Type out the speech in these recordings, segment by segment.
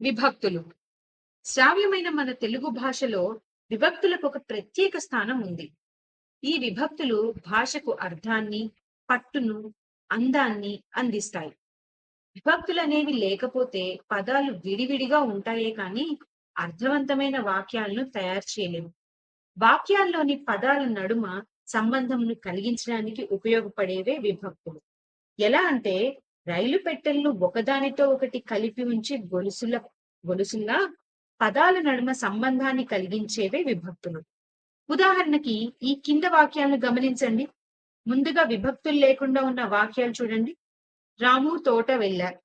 విభక్తులు. శ్రావ్యమైన మన తెలుగు భాషలో విభక్తులకు ఒక ప్రత్యేక స్థానం ఉంది. ఈ విభక్తులు భాషకు అర్థాన్ని పట్టును అందాన్ని అందిస్తాయి. విభక్తులు అనేవి లేకపోతే పదాలు విడివిడిగా ఉంటాయే కానీ అర్థవంతమైన వాక్యాలను తయారు చేయలేము వాక్యాల్లోని పదాల నడుమ సంబంధమును కలిగించడానికి ఉపయోగపడేవే విభక్తులు. ఎలా అంటే రైలు పెట్టెలను ఒకదానితో ఒకటి కలిపి ఉంచి గొలుసుల గొలుసుల్లా పదాల నడుమ సంబంధాన్ని కలిగించేవే విభక్తులు. ఉదాహరణకి ఈ కింద వాక్యాలను గమనించండి. ముందుగా విభక్తులు లేకుండా ఉన్న వాక్యాలు చూడండి. రాము తోట వెళ్ళారు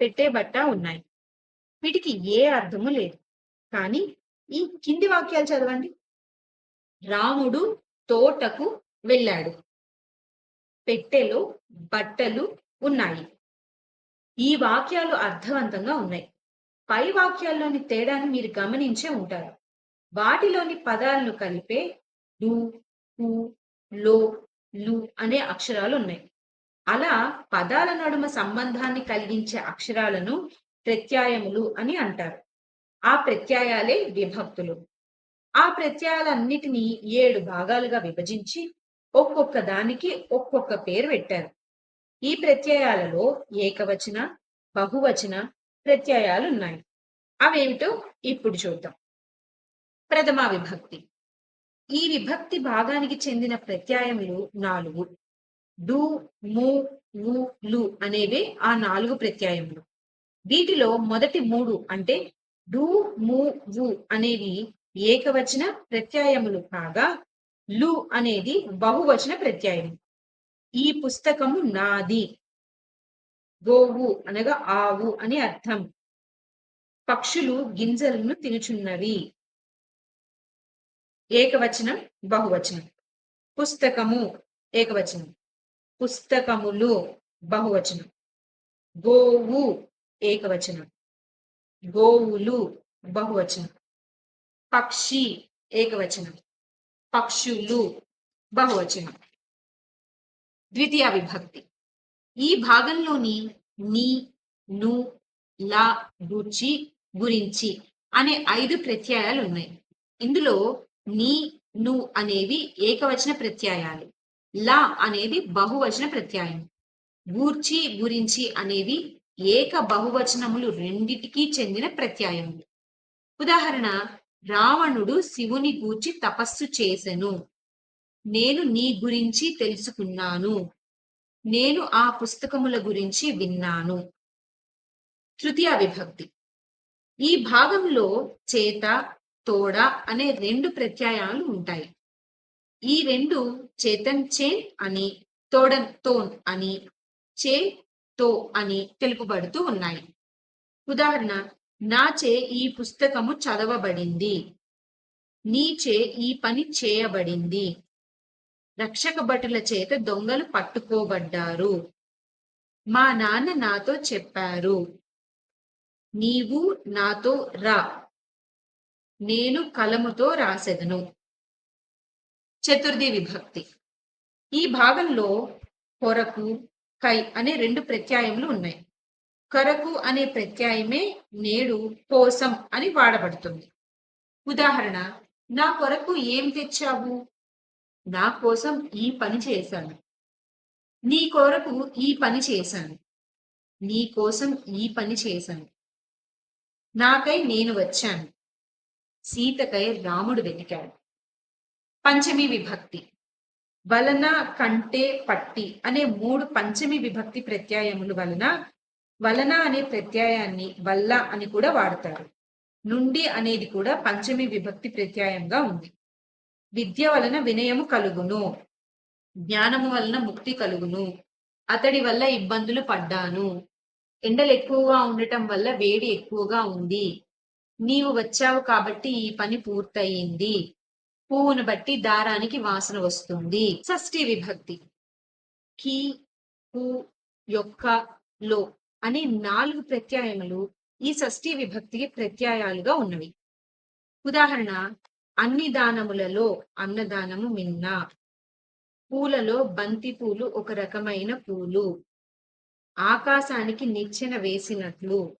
పెట్టే బట్ట ఉన్నాయి. వీటికి ఏ అర్థము లేదు. కానీ ఈ కింది వాక్యాలు చదవండి. రాముడు తోటకు వెళ్ళాడు. పెట్టెలో బట్టలు ఉన్నాయి. ఈ వాక్యాలు అర్థవంతంగా ఉన్నాయి. పై వాక్యాల్లోని తేడాను మీరు గమనించే ఉంటారు. వాటిలోని పదాలను కలిపే డు కు లో లు అనే అక్షరాలు ఉన్నాయి. అలా పదాల నడుమ సంబంధాన్ని కలిగించే అక్షరాలను ప్రత్యాయములు అని అంటారు. ఆ ప్రత్యయాలే విభక్తులు. ఆ ప్రత్యయాలన్నిటినీ ఏడు భాగాలుగా విభజించి ఒక్కొక్క దానికి ఒక్కొక్క పేరు పెట్టారు. ఈ ప్రత్యయాలలో ఏకవచన బహువచన ప్రత్యయాలు ఉన్నాయి అవేమిటో ఇప్పుడు చూద్దాం. ప్రథమా విభక్తి. ఈ విభక్తి భాగానికి చెందిన ప్రత్యాయములు నాలుగు. డు ము వు లు అనేవి ఆ నాలుగు ప్రత్యాయములు. వీటిలో మొదటి మూడు అంటే డు ము వు అనేవి ఏకవచన ప్రత్యాయములు కాగా లు అనేది బహువచన ప్రత్యాయము. ఈ పుస్తకము నాది. గోవు అనగా ఆవు అని అర్థం. పక్షులు గింజలను తినుచున్నవి. ఏకవచనం బహువచనం. పుస్తకము ఏకవచనం. పుస్తకములు బహువచనం. గోవు ఏకవచనం. గోవులు బహువచనం. పక్షి ఏకవచనం. పక్షులు బహువచనం. ద్వితీయ విభక్తి. ఈ భాగంలోని నీ ను లా గుచి గురించి అనే ఐదు ప్రత్యయాలు ఉన్నాయి. ఇందులో నీ ను అనేవి ఏకవచన ప్రత్యయాలు. లా అనేది బహువచన ప్రత్యయం. గూర్చి గురించి అనేవి ఏక బహువచనములు రెండిటికి చెందిన ప్రత్యయములు. ఉదాహరణ రావణుడు శివుని గూర్చి తపస్సు చేసెను. నేను నీ గురించి తెలుసుకున్నాను. నేను ఆ పుస్తకముల గురించి విన్నాను. తృతీయ విభక్తి. ఈ భాగంలో చేత తోడ అనే రెండు ప్రత్యయాలు ఉంటాయి. ఈ రెండు చేతన్ చేన్ అని తోడన్ తోన్ అని చే తో అని తెలుపబడుతూ ఉన్నాయి. ఉదాహరణ నాచే ఈ పుస్తకము చదవబడింది. నీచే ఈ పని చేయబడింది. రక్షక భటుల చేత దొంగలు పట్టుకోబడ్డారు. మా నాన్న నాతో చెప్పారు నీవు నాతో రా. నేను కలముతో రాసెదను. చతుర్థి విభక్తి. ఈ భాగంలో కొరకు కై అనే రెండు ప్రత్యాయములు ఉన్నాయి. కొరకు అనే ప్రత్యాయమే నేడు కోసం అని వాడబడుతుంది. ఉదాహరణ నా కొరకు ఏం తెచ్చావు? నా కోసం ఈ పని చేశాను. నీ కొరకు ఈ పని చేశాను. నీ కోసం ఈ పని చేశాను. నాకై నేను వచ్చాను. సీతకై రాముడు వెతికాడు. పంచమి విభక్తి. వలన కంటే పట్టి అనే మూడు పంచమి విభక్తి ప్రత్యాయములు వలన వలన అనే ప్రత్యాయాన్ని వల్ల అని కూడా వాడతారు. నుండి అనేది కూడా పంచమి విభక్తి ప్రత్యాయంగా ఉంది. విద్య వలన వినయము కలుగును. జ్ఞానము వలన ముక్తి కలుగును. అతడి వల్ల ఇబ్బందులు పడ్డాను. ఎండలు ఎక్కువగా ఉండటం వల్ల వేడి ఎక్కువగా ఉంది. నీవు వచ్చావు కాబట్టి ఈ పని పూర్తయింది. పువ్వును బట్టి దారానికి వాసన వస్తుంది. షష్ఠి విభక్తి. కి పూ యొక్క లో అనే నాలుగు ప్రత్యాయములు ఈ షష్ఠి విభక్తికి ప్రత్యాయాలుగా ఉన్నవి. ఉదాహరణ అన్ని దానములలో అన్నదానము మిన్న. పూలలో బంతి పూలు ఒక రకమైన పూలు. ఆకాశానికి నిచ్చెన వేసినట్లు.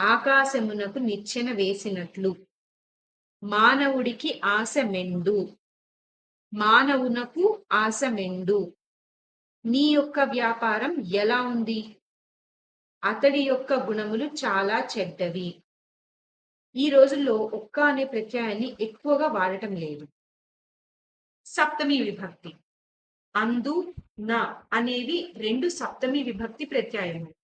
ఆకాశమునకు నిచ్చెన వేసినట్లు. మానవుడికి ఆశ మెండు. మానవునకు ఆశ మెండు. నీ యొక్క వ్యాపారం ఎలా ఉంది? అతడి యొక్క గుణములు చాలా చెడ్డవి. ఈ రోజుల్లో ఒక్క అనే ప్రత్యయాన్ని ఎక్కువగా వాడటం లేదు. సప్తమి విభక్తి. అందు నా అనేవి రెండు సప్తమి విభక్తి ప్రత్యయములు.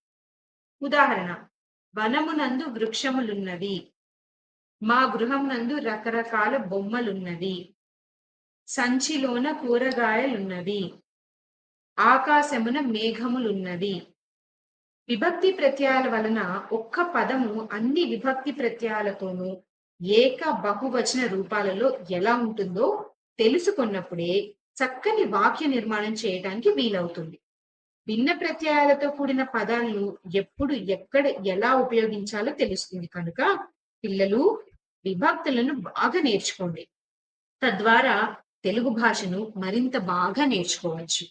ఉదాహరణ వనమునందు వృక్షములున్నవి. మా గృహం నందు రకరకాల బొమ్మలున్నవి. సంచిలోన కూరగాయలున్నవి. ఆకాశమున మేఘములున్నవి. విభక్తి ప్రత్యయాల వలన ఒక్క పదము అన్ని విభక్తి ప్రత్యయాలతోనూ ఏక బహువచన రూపాలలో ఎలా ఉంటుందో తెలుసుకున్నప్పుడే చక్కని వాక్య నిర్మాణం చేయడానికి వీలవుతుంది. భిన్న ప్రత్యయాలతో కూడిన పదాలను ఎప్పుడు ఎక్కడ ఎలా ఉపయోగించాలో తెలుస్తుంది కనుక పిల్లలు విభక్తులను బాగా నేర్చుకోండి. తద్వారా తెలుగు భాషను మరింత బాగా నేర్చుకోవచ్చు.